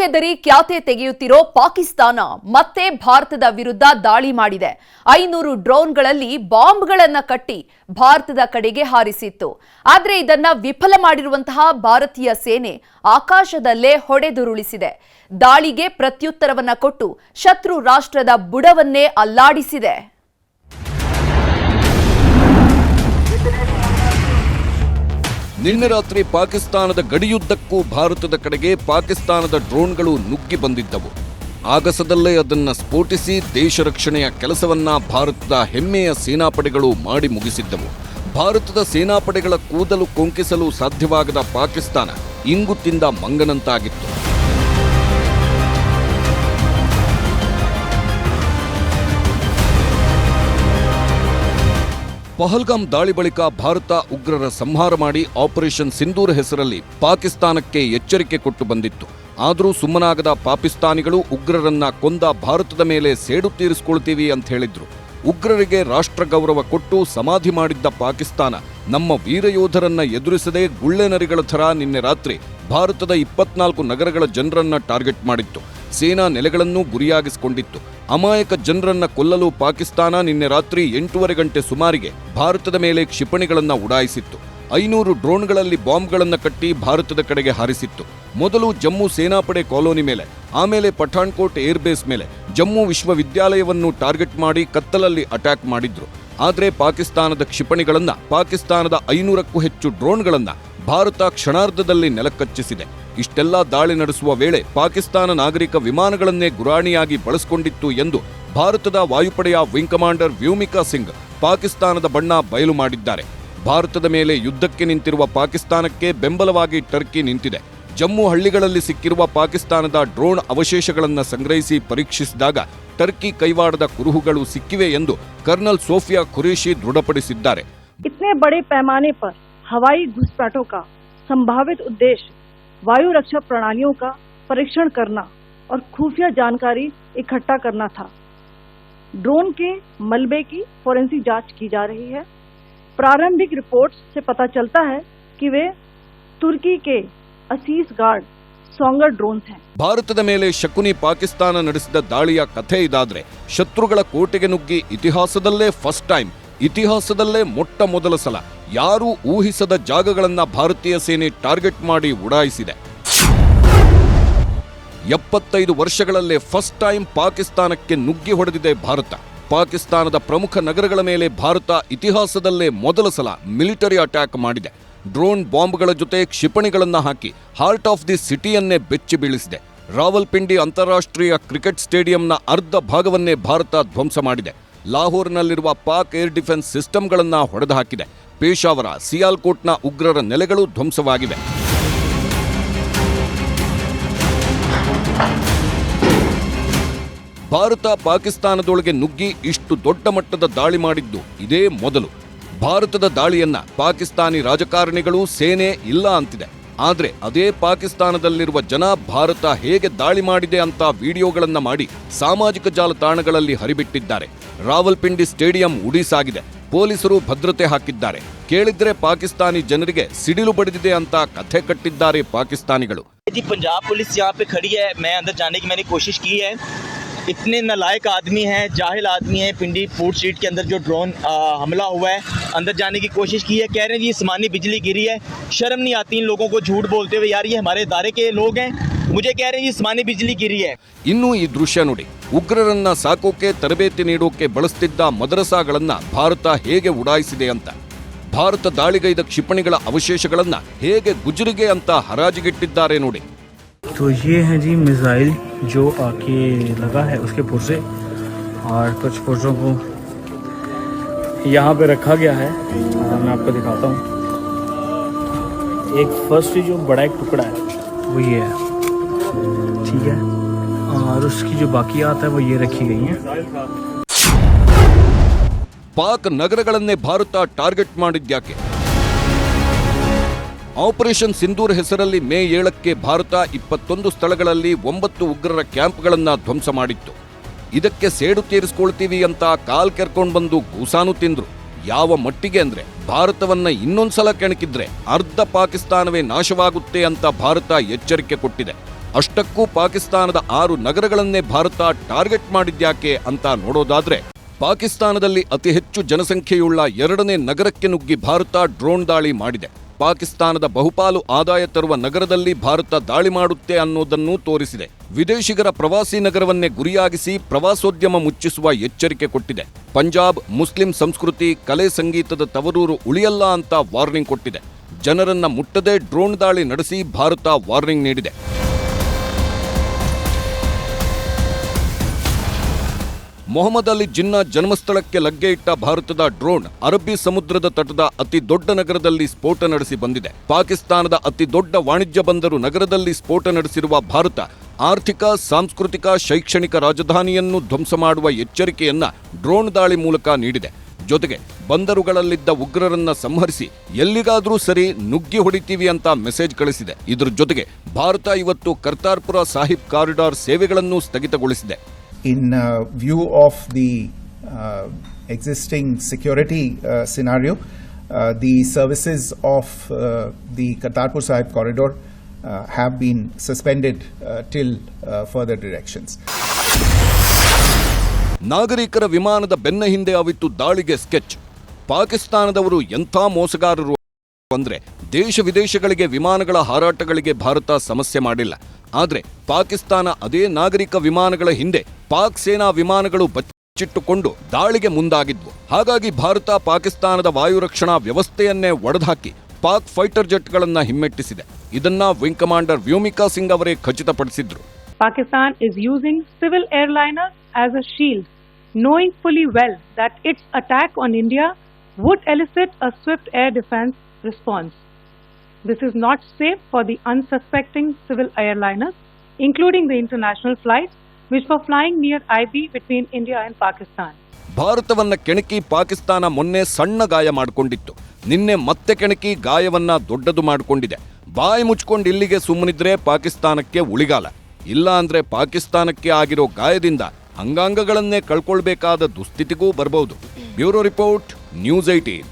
ಕೆದರಿ ಖ್ಯಾತೆ ತೆಗೆಯುತ್ತಿರೋ ಪಾಕಿಸ್ತಾನ ಮತ್ತೆ ಭಾರತದ ವಿರುದ್ಧ ದಾಳಿ ಮಾಡಿದೆ. ಐನೂರು ಡ್ರೋನ್ಗಳಲ್ಲಿ ಬಾಂಬ್ಗಳನ್ನ ಕಟ್ಟಿ ಭಾರತದ ಕಡೆಗೆ ಹಾರಿಸಿತ್ತು. ಆದರೆ ಇದನ್ನ ವಿಫಲ ಮಾಡಿರುವಂತಹ ಭಾರತೀಯ ಸೇನೆ ಆಕಾಶದಲ್ಲೇ ಹೊಡೆದುರುಳಿಸಿದೆ. ದಾಳಿಗೆ ಪ್ರತ್ಯುತ್ತರವನ್ನ ಕೊಟ್ಟು ಶತ್ರು ರಾಷ್ಟ್ರದ ಬುಡವನ್ನೇ ಅಲ್ಲಾಡಿಸಿದೆ. ನಿನ್ನೆ ರಾತ್ರಿ ಪಾಕಿಸ್ತಾನದ ಗಡಿಯುದ್ದಕ್ಕೂ ಭಾರತದ ಕಡೆಗೆ ಪಾಕಿಸ್ತಾನದ ಡ್ರೋನ್ಗಳು ನುಗ್ಗಿ ಬಂದಿದ್ದವು. ಆಗಸದಲ್ಲೇ ಅದನ್ನ ಸ್ಫೋಟಿಸಿ ದೇಶ ರಕ್ಷಣೆಯ ಕೆಲಸವನ್ನ ಭಾರತದ ಹೆಮ್ಮೆಯ ಸೇನಾಪಡೆಗಳು ಮಾಡಿ ಮುಗಿಸಿದ್ದವು. ಭಾರತದ ಸೇನಾಪಡೆಗಳ ಕೂದಲು ಕೊಂಕಿಸಲು ಸಾಧ್ಯವಾಗದ ಪಾಕಿಸ್ತಾನ ಇಂಗುತ್ತಿಂದ ತಿಂದ ಮಂಗನಂತಾಗಿತ್ತು. ಪಹಲ್ಗಾಮ್ ದಾಳಿ ಬಳಿಕ ಭಾರತ ಉಗ್ರರ ಸಂಹಾರ ಮಾಡಿ ಆಪರೇಷನ್ ಸಿಂಧೂರ್ ಹೆಸರಲ್ಲಿ ಪಾಕಿಸ್ತಾನಕ್ಕೆ ಎಚ್ಚರಿಕೆ ಕೊಟ್ಟು ಬಂದಿತ್ತು. ಆದರೂ ಸುಮ್ಮನಾಗದ ಪಾಕಿಸ್ತಾನಿಗಳು ಉಗ್ರರನ್ನ ಕೊಂದ ಭಾರತದ ಮೇಲೆ ಸೇಡು ತೀರಿಸಿಕೊಳ್ತೀವಿ ಅಂತ ಹೇಳಿದ್ರು. ಉಗ್ರರಿಗೆ ರಾಷ್ಟ್ರ ಗೌರವ ಕೊಟ್ಟು ಸಮಾಧಿ ಮಾಡಿದ್ದ ಪಾಕಿಸ್ತಾನ ನಮ್ಮ ವೀರಯೋಧರನ್ನ ಎದುರಿಸದೆ ಗುಳ್ಳೆನರಿಗಳ ಥರ ನಿನ್ನೆ ರಾತ್ರಿ ಭಾರತದ ಇಪ್ಪತ್ನಾಲ್ಕು ನಗರಗಳ ಜನರನ್ನ ಟಾರ್ಗೆಟ್ ಮಾಡಿತ್ತು. ಸೇನಾ ನೆಲೆಗಳನ್ನು ಗುರಿಯಾಗಿಸಿಕೊಂಡಿತ್ತು. ಅಮಾಯಕ ಜನರನ್ನ ಕೊಲ್ಲಲು ಪಾಕಿಸ್ತಾನ ನಿನ್ನೆ ರಾತ್ರಿ ಎಂಟೂವರೆ ಗಂಟೆ ಸುಮಾರಿಗೆ ಭಾರತದ ಮೇಲೆ ಕ್ಷಿಪಣಿಗಳನ್ನು ಉಡಾಯಿಸಿತ್ತು. ಐನೂರು ಡ್ರೋನ್ಗಳಲ್ಲಿ ಬಾಂಬ್ಗಳನ್ನು ಕಟ್ಟಿ ಭಾರತದ ಕಡೆಗೆ ಹಾರಿಸಿತ್ತು. ಮೊದಲು ಜಮ್ಮು ಸೇನಾಪಡೆ ಕಾಲೋನಿ ಮೇಲೆ, ಆಮೇಲೆ ಪಠಾಣ್ಕೋಟ್ ಏರ್ಬೇಸ್ ಮೇಲೆ ಜಮ್ಮು ವಿಶ್ವವಿದ್ಯಾಲಯವನ್ನು ಟಾರ್ಗೆಟ್ ಮಾಡಿ ಕತ್ತಲಲ್ಲಿ ಅಟ್ಯಾಕ್ ಮಾಡಿದ್ರು. ಆದರೆ ಪಾಕಿಸ್ತಾನದ ಕ್ಷಿಪಣಿಗಳನ್ನು, ಪಾಕಿಸ್ತಾನದ ಐನೂರಕ್ಕೂ ಹೆಚ್ಚು ಡ್ರೋನ್ಗಳನ್ನು ಭಾರತ ಕ್ಷಣಾರ್ಧದಲ್ಲಿ ನೆಲಕಚ್ಚಿಸಿದೆ. ಇಷ್ಟೆಲ್ಲ ದಾಳಿ ನಡೆಸುವ ವೇಳೆ ಪಾಕಿಸ್ತಾನ ನಾಗರಿಕ ವಿಮಾನಗಳನ್ನೇ ಗುರಾಣಿಯಾಗಿ ಬಳಸಿಕೊಂಡಿತ್ತು ಎಂದು ಭಾರತದ ವಾಯುಪಡೆಯ ವಿಂಗ್ ಕಮಾಂಡರ್ ವ್ಯೋಮಿಕಾ ಸಿಂಗ್ ಪಾಕಿಸ್ತಾನದ ಬಣ್ಣ ಬಯಲು ಮಾಡಿದ್ದಾರೆ. ಭಾರತದ ಮೇಲೆ ಯುದ್ಧಕ್ಕೆ ನಿಂತಿರುವ ಪಾಕಿಸ್ತಾನಕ್ಕೆ ಬೆಂಬಲವಾಗಿ ಟರ್ಕಿ ನಿಂತಿದೆ ಜಮ್ಮು ಹಳ್ಳಿಗಳಲ್ಲಿ ಸಿಕ್ಕಿರುವ ಪಾಕಿಸ್ತಾನದ ಡ್ರೋನ್ ಅವಶೇಷಗಳನ್ನು ಸಂಗ್ರಹಿಸಿ ಪರೀಕ್ಷಿಸಿದಾಗ ಟರ್ಕಿ ಕೈವಾಡದ ಕುರುಹುಗಳು ಸಿಕ್ಕಿವೆ ಎಂದು ಕರ್ನಲ್ ಸೋಫಿಯಾ ಖುರೇಶಿ ದೃಢಪಡಿಸಿದ್ದಾರೆ इतने बड़े पैमाने पर हवाई घुसपैठों का संभावित उद्देश्य वायु रक्षा प्रणालियों का परीक्षण करना और खुफिया जानकारी इकट्ठा करना था ड्रोन के मलबे की फोरेंसिक जांच की जा रही है प्रारंभिक रिपोर्ट्स से पता चलता है कि वे तुर्की के असीस गार्ड सोंगर ड्रोन्स हैं ಭಾರತದ ಮೇಲೆ ಶಕುನಿ ಪಾಕಿಸ್ತಾನ ನಡೆಸಿದ ದಾಳಿಯ ಕಥೆ ಇದಾದ್ರೆ ಶತ್ರುಗಳ ಕೋಟೆಗೆ ನುಗ್ಗಿ ಇತಿಹಾಸದಲ್ಲೇ ಫಸ್ಟ್ ಟೈಮ್ ಇತಿಹಾಸದಲ್ಲೇ ಮೊಟ್ಟ ಮೊದಲ ಸಲ ಯಾರೂ ಊಹಿಸದ ಜಾಗಗಳನ್ನ ಭಾರತೀಯ ಸೇನೆ ಟಾರ್ಗೆಟ್ ಮಾಡಿ ಉಡಾಯಿಸಿದೆ ಎಪ್ಪತ್ತೈದು ವರ್ಷಗಳಲ್ಲೇ ಫಸ್ಟ್ ಟೈಮ್ ಪಾಕಿಸ್ತಾನಕ್ಕೆ ನುಗ್ಗಿ ಹೊಡೆದಿದೆ ಭಾರತ ಪಾಕಿಸ್ತಾನದ ಪ್ರಮುಖ ನಗರಗಳ ಮೇಲೆ ಭಾರತ ಇತಿಹಾಸದಲ್ಲೇ ಮೊದಲ ಸಲ ಮಿಲಿಟರಿ ಅಟ್ಯಾಕ್ ಮಾಡಿದೆ. ಡ್ರೋನ್ ಬಾಂಬ್ಗಳ ಜೊತೆ ಕ್ಷಿಪಣಿಗಳನ್ನು ಹಾಕಿ ಹಾರ್ಟ್ ಆಫ್ ದಿ ಸಿಟಿಯನ್ನೇ ಬೆಚ್ಚಿ ಬೀಳಿಸಿದೆ. ರಾವಲ್ಪಿಂಡಿ ಅಂತಾರಾಷ್ಟ್ರೀಯ ಕ್ರಿಕೆಟ್ ಸ್ಟೇಡಿಯಂನ ಅರ್ಧ ಭಾಗವನ್ನೇ ಭಾರತ ಧ್ವಂಸ ಮಾಡಿದೆ. ಲಾಹೋರ್ನಲ್ಲಿರುವ ಪಾಕ್ ಏರ್ ಡಿಫೆನ್ಸ್ ಸಿಸ್ಟಮ್ಗಳನ್ನು ಹೊಡೆದು ಹಾಕಿದೆ ಪೇಶಾವರ, ಸಿಯಾಲ್ಕೋಟ್ನ ಉಗ್ರರ ನೆಲೆಗಳು ಧ್ವಂಸವಾಗಿವೆ. ಭಾರತ ಪಾಕಿಸ್ತಾನದೊಳಗೆ ನುಗ್ಗಿ ಇಷ್ಟು ದೊಡ್ಡ ಮಟ್ಟದ ದಾಳಿ ಮಾಡಿದ್ದು ಇದೇ ಮೊದಲು ಭಾರತದ ದಾಳಿಯನ್ನ ಪಾಕಿಸ್ತಾನಿ ರಾಜಕಾರಣಿಗಳು ಸೇನೆ ಇಲ್ಲ ಅಂತಿದೆ ಆದ್ರೆ ಅದೇ ಪಾಕಿಸ್ತಾನದಲ್ಲಿರುವ ಜನ ಭಾರತ ಹೇಗೆ ದಾಳಿ ಮಾಡಿದೆ ಅಂತ ವಿಡಿಯೋಗಳನ್ನ ಮಾಡಿ ಸಾಮಾಜಿಕ ಜಾಲತಾಣಗಳಲ್ಲಿ ಹರಿಬಿಟ್ಟಿದ್ದಾರೆ ರಾವಲ್ಪಿಂಡಿ ಸ್ಟೇಡಿಯಂ ಉಡಿಸಾಗಿದೆ ಪೊಲೀಸರು ಭದ್ರತೆ ಹಾಕಿದ್ದಾರೆ ಕೇಳಿದ್ರೆ ಪಾಕಿಸ್ತಾನಿ ಜನರಿಗೆ ಸಿಡಿಲು ಬಡಿದಿದೆ ಅಂತ ಕಥೆ ಕಟ್ಟಿದ್ದಾರೆ ಪಾಕಿಸ್ತಾನಿಗಳು जी पंजाब पुलिस यहाँ पे खड़ी है मैं अंदर जाने की मैंने कोशिश की है इतने नलायक आदमी हैं जाहिल आदमी हैं पिंडी फूड स्ट्रीट के अंदर जो ड्रोन आ, हमला हुआ है अंदर जाने की कोशिश की है कह रहे हैं जी आसमानी बिजली गिरी है शर्म नहीं आती इन लोगों को झूठ बोलते हुए यार ये हमारे इदारे के लोग हैं मुझे कह रहे हैं जी आसमानी बिजली गिरी है ಇನ್ನು ಈ ದೃಶ್ಯ ನೋಡಿ ಉಗ್ರರನ್ನ ಸಾಕೋಕೆ ತರಬೇತಿ ನೀಡೋಕೆ ಬಳಸ್ತಿದ್ದ ಮದರಸಾಗಳನ್ನ ಭಾರತ ಹೇಗೆ ಉಡಾಯಿಸಿದೆ ಅಂತ ಭಾರತ ದಾಳಿಗೈದ ಕ್ಷಿಪಣಿಗಳ ಅವಶೇಷಗಳನ್ನ ಹೇಗೆ ಗುಜರಿಗೆ ಅಂತ ಹರಾಜಿಗಿಟ್ಟಿದ್ದಾರೆ ನೋಡಿ तो ये है जी मिसाइल जो आके लगा है उसके पुर्जे और कुछ पुर्जों को यहाँ पे रखा गया है और मैं आपको दिखाता हूँ एक फर्स्ट जो बड़ा एक टुकड़ा है वो ये है ठीक है और उसकी जो बाकियात है वो ये रखी गई हैं ಪಾಕ್ ನಗರಗಳನ್ನೇ ಭಾರತ ಟಾರ್ಗೆಟ್ ಮಾಡಿದ್ಯಾಕೆ ಆಪರೇಷನ್ ಸಿಂಧೂರ್ ಹೆಸರಲ್ಲಿ ಮೇ ಏಳಕ್ಕೆ ಭಾರತ ಇಪ್ಪತ್ತೊಂದು ಸ್ಥಳಗಳಲ್ಲಿ ಒಂಬತ್ತು ಉಗ್ರರ ಕ್ಯಾಂಪ್ಗಳನ್ನು ಧ್ವಂಸ ಮಾಡಿತ್ತು. ಇದಕ್ಕೆ ಸೇಡು ತೀರಿಸ್ಕೊಳ್ತೀವಿ ಅಂತ ಕಾಲ್ ಕೆರ್ಕೊಂಡು ಬಂದು ಗೂಸಾನು ತಿಂದ್ರು. ಯಾವ ಮಟ್ಟಿಗೆ ಅಂದ್ರೆ ಭಾರತವನ್ನ ಇನ್ನೊಂದ್ಸಲ ಕೆಣಕಿದ್ರೆ ಅರ್ಧ ಪಾಕಿಸ್ತಾನವೇ ನಾಶವಾಗುತ್ತೆ ಅಂತ ಭಾರತ ಎಚ್ಚರಿಕೆ ಕೊಟ್ಟಿದೆ. ಅಷ್ಟಕ್ಕೂ ಪಾಕಿಸ್ತಾನದ ಆರು ನಗರಗಳನ್ನೇ ಭಾರತ ಟಾರ್ಗೆಟ್ ಮಾಡಿದ್ಯಾಕೆ ಅಂತ ನೋಡೋದಾದ್ರೆ ಪಾಕಿಸ್ತಾನದಲ್ಲಿ ಅತಿ ಹೆಚ್ಚು ಜನಸಂಖ್ಯೆಯುಳ್ಳ ಎರಡನೇ ನಗರಕ್ಕೆ ನುಗ್ಗಿ ಭಾರತ ಡ್ರೋನ್ ದಾಳಿ ಮಾಡಿದೆ. ಪಾಕಿಸ್ತಾನದ ಬಹುಪಾಲು ಆದಾಯ ತರುವ ನಗರದಲ್ಲಿ ಭಾರತ ದಾಳಿ ಮಾಡುತ್ತೆ ಅನ್ನೋದನ್ನು ತೋರಿಸಿದೆ. ವಿದೇಶಿಗರ ಪ್ರವಾಸಿ ನಗರವನ್ನೇ ಗುರಿಯಾಗಿಸಿ ಪ್ರವಾಸೋದ್ಯಮ ಮುಚ್ಚಿಸುವ ಎಚ್ಚರಿಕೆ ಕೊಟ್ಟಿದೆ. ಪಂಜಾಬ್ ಮುಸ್ಲಿಂ ಸಂಸ್ಕೃತಿ, ಕಲೆ ಸಂಗೀತದ ತವರೂರು ಉಳಿಯಲ್ಲ ಅಂತ ವಾರ್ನಿಂಗ್ ಕೊಟ್ಟಿದೆ. ಜನರನ್ನ ಮುಟ್ಟದೆ ಡ್ರೋನ್ ದಾಳಿ ನಡೆಸಿ ಭಾರತ ವಾರ್ನಿಂಗ್ ನೀಡಿದೆ. ಮೊಹಮ್ಮದ್ ಅಲಿ ಜಿನ್ನಾ ಜನ್ಮಸ್ಥಳಕ್ಕೆ ಲಗ್ಗೆ ಇಟ್ಟ ಭಾರತದ ಡ್ರೋನ್ ಅರಬ್ಬಿ ಸಮುದ್ರದ ತಟದ ಅತಿ ದೊಡ್ಡ ನಗರದಲ್ಲಿ ಸ್ಫೋಟ ನಡೆಸಿ ಬಂದಿದೆ. ಪಾಕಿಸ್ತಾನದ ಅತಿ ದೊಡ್ಡ ವಾಣಿಜ್ಯ ಬಂದರು ನಗರದಲ್ಲಿ ಸ್ಫೋಟ ನಡೆಸಿರುವ ಭಾರತ, ಆರ್ಥಿಕ, ಸಾಂಸ್ಕೃತಿಕ, ಶೈಕ್ಷಣಿಕ ರಾಜಧಾನಿಯನ್ನು ಧ್ವಂಸ ಮಾಡುವ ಎಚ್ಚರಿಕೆಯನ್ನ ಡ್ರೋನ್ ದಾಳಿ ಮೂಲಕ ನೀಡಿದೆ. ಜೊತೆಗೆ ಬಂದರುಗಳಲ್ಲಿದ್ದ ಉಗ್ರರನ್ನ ಸಂಹರಿಸಿ ಎಲ್ಲಿಗಾದರೂ ಸರಿ ನುಗ್ಗಿ ಹೊಡಿತೀವಿ ಅಂತ ಮೆಸೇಜ್ ಕಳಿಸಿದೆ. ಇದರ ಜೊತೆಗೆ ಭಾರತ ಇವತ್ತು ಕರ್ತಾರ್ಪುರ ಸಾಹಿಬ್ ಕಾರಿಡಾರ್ ಸೇವೆಗಳನ್ನು ಸ್ಥಗಿತಗೊಳಿಸಿದೆ. In uh, view of the uh, existing security uh, scenario, uh, the services of uh, the Kartarpur Sahib corridor uh, have been suspended uh, till uh, further directions. ನಾಗರಿಕರ ವಿಮಾನದ ಬೆನ್ನ ಹಿಂದೆ ಅವಿತು ದಾಳಿಗೆ ಸ್ಕೆಚ್ ಪಾಕಿಸ್ತಾನದವರು ಎಂಥ ಮೋಸಗಾರರು ಅಂದ್ರೆ ದೇಶ ವಿದೇಶಗಳಿಗೆ ವಿಮಾನಗಳ ಹಾರಾಟಗಳಿಗೆ ಭಾರತ ಸಮಸ್ಯೆ ಮಾಡಿಲ್ಲ ಆದ್ರೆ ಪಾಕಿಸ್ತಾನ ಅದೇ ನಾಗರಿಕ ವಿಮಾನಗಳ ಹಿಂದೆ ಪಾಕ್ ಸೇನಾ ವಿಮಾನಗಳು ಬಚ್ಚಿಟ್ಟುಕೊಂಡು ದಾಳಿಗೆ ಮುಂದಾಗಿದ್ವು. ಹಾಗಾಗಿ ಭಾರತ ಪಾಕಿಸ್ತಾನದ ವಾಯು ರಕ್ಷಣಾ ವ್ಯವಸ್ಥೆಯನ್ನೇ ಒಡೆದುಹಾಕಿ ಪಾಕ್ ಫೈಟರ್ ಜೆಟ್ಗಳನ್ನ ಹಿಮ್ಮೆಟ್ಟಿಸಿದೆ. ಇದನ್ನ ವಿಂಗ್ ಕಮಾಂಡರ್ ವ್ಯೋಮಿಕಾ ಸಿಂಗ್ ಅವರೇ ಖಚಿತಪಡಿಸಿದ್ರು. Pakistan is using civil airliners as shield, knowing fully well that its attack on India would elicit a swift air defense response. This is not safe for the unsuspecting civil airliners, including the international flights which were flying near IB between India and Pakistan. ಭಾರತವನ್ನ ಕೆಣಕಿ ಪಾಕಿಸ್ತಾನ ಮೊನ್ನೆ ಸಣ್ಣ ಗಾಯ ಮಾಡಿಕೊಂಡಿತ್ತು. ನಿನ್ನೆ ಮತ್ತೆ ಕೆಣಕಿ ಗಾಯವನ್ನ ದೊಡ್ಡದು ಮಾಡಿಕೊಂಡಿದೆ. ಬಾಯಿ ಮುಚ್ಕೊಂಡು ಇಲ್ಲಿಗೆ ಸುಮ್ಮನಿದ್ರೆ ಪಾಕಿಸ್ತಾನಕ್ಕೆ ಉಳಿಗಾಲ. ಇಲ್ಲ ಅಂದ್ರೆ ಪಾಕಿಸ್ತಾನಕ್ಕೆ ಆಗಿರೋ ಗಾಯದಿಂದ ಅಂಗಾಂಗಗಳನ್ನೇ ಕಳ್ಕೊಳ್ಬೇಕಾದ ದುಸ್ಥಿತಿಗೂ ಬರಬಹುದು ಬ್ಯೂರೋ ರಿಪೋರ್ಟ್ ನ್ಯೂಸ್ ಐಟೀನ್